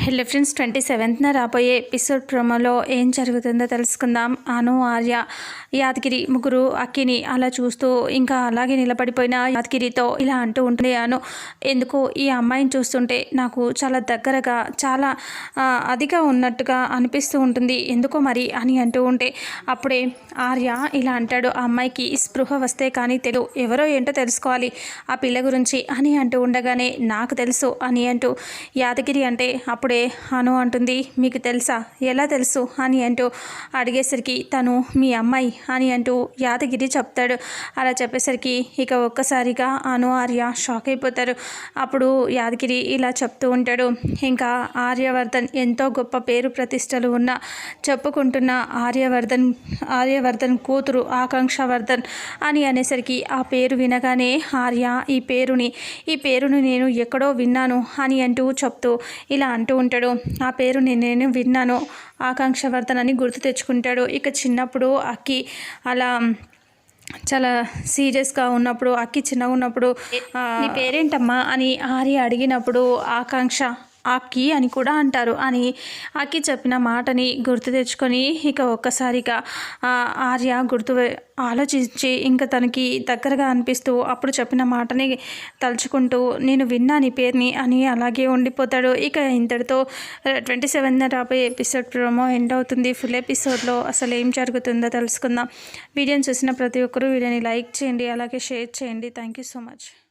Hello friends twenty సెవెంత్న రాబోయే episode ప్రోమోలో ఏం జరుగుతుందో తెలుసుకుందాం. అను ఆర్య యాదగిరి ముగ్గురు అక్కిని అలా చూస్తూ ఇంకా అలాగే నిలబడిపోయిన యాదగిరితో ఇలా అంటూ ఉంటుంది అను ఎందుకు ఈ అమ్మాయిని చూస్తుంటే నాకు చాలా దగ్గరగా చాలా అదిగా ఉన్నట్టుగా అనిపిస్తూ ఉంటుంది. ఎందుకో మరి? అని అంటూ ఉంటే అప్పుడే ఆర్య ఇలా అంటాడు ఆ అమ్మాయికి స్పృహ వస్తే కానీ తెలు ఎవరో ఏంటో తెలుసుకోవాలి ఆ పిల్ల గురించి అని అంటూ ఉండగానే నాకు తెలుసు అని అంటూ యాదగిరి అంటే అప్పుడు అను అంటుంది మీకు తెలుసా? ఎలా తెలుసు? అని అంటూ అడిగేసరికి తను మీ అమ్మాయి అని అంటూ యాదగిరి చెప్తాడు. అలా చెప్పేసరికి ఇక ఒక్కసారిగా అను ఆర్య షాక్ అయిపోతారు. అప్పుడు యాదగిరి ఇలా చెప్తూ ఉంటాడు ఇంకా ఆర్యవర్ధన్ ఎంతో గొప్ప పేరు ప్రతిష్టలు ఉన్న చెప్పుకుంటున్న ఆర్యవర్ధన్ ఆర్యవర్ధన్ కూతురు ఆకాంక్షవర్ధన్ అని అనేసరికి ఆ పేరు వినగానే ఆర్య ఈ పేరుని ఈ పేరుని నేను ఎక్కడో విన్నాను అని అంటూ చెప్తూ ఇలా అంటూ ఉంటాడు. ఆ పేరుని నేను విన్నాను. ఆకాంక్షవర్ధన్ అని గుర్తు తెచ్చుకుంటాడు. ఇక చిన్నప్పుడు అక్కి అలా చాలా సీరియస్గా ఉన్నప్పుడు అక్కి చిన్నగా ఉన్నప్పుడు "ఆ, నీ పేరేంటమ్మా? అని ఆర్య అడిగినప్పుడు ఆకాంక్ష ఆకి అని కూడా అంటారు. అని ఆకి చెప్పిన మాటని గుర్తు తెచ్చుకొని ఇక ఒక్కసారిగా ఆర్య గుర్తు ఆలోచించి ఇంకా తనకి దగ్గరగా అనిపిస్తూ అప్పుడు చెప్పిన మాటని తలుచుకుంటూ నేను విన్నా నీ పేరుని అని అలాగే ఉండిపోతాడు. ఇక ఇంతటితో ట్వంటీ సెవెన్ రాబోయే ఎపిసోడ్ ప్రోమో ఎండ్ అవుతుంది. ఫుల్ ఎపిసోడ్లో అసలు ఏం జరుగుతుందో తెలుసుకుందాం. వీడియోని చూసిన ప్రతి ఒక్కరూ వీడియోని లైక్ చేయండి అలాగే షేర్ చేయండి. Thank you so much.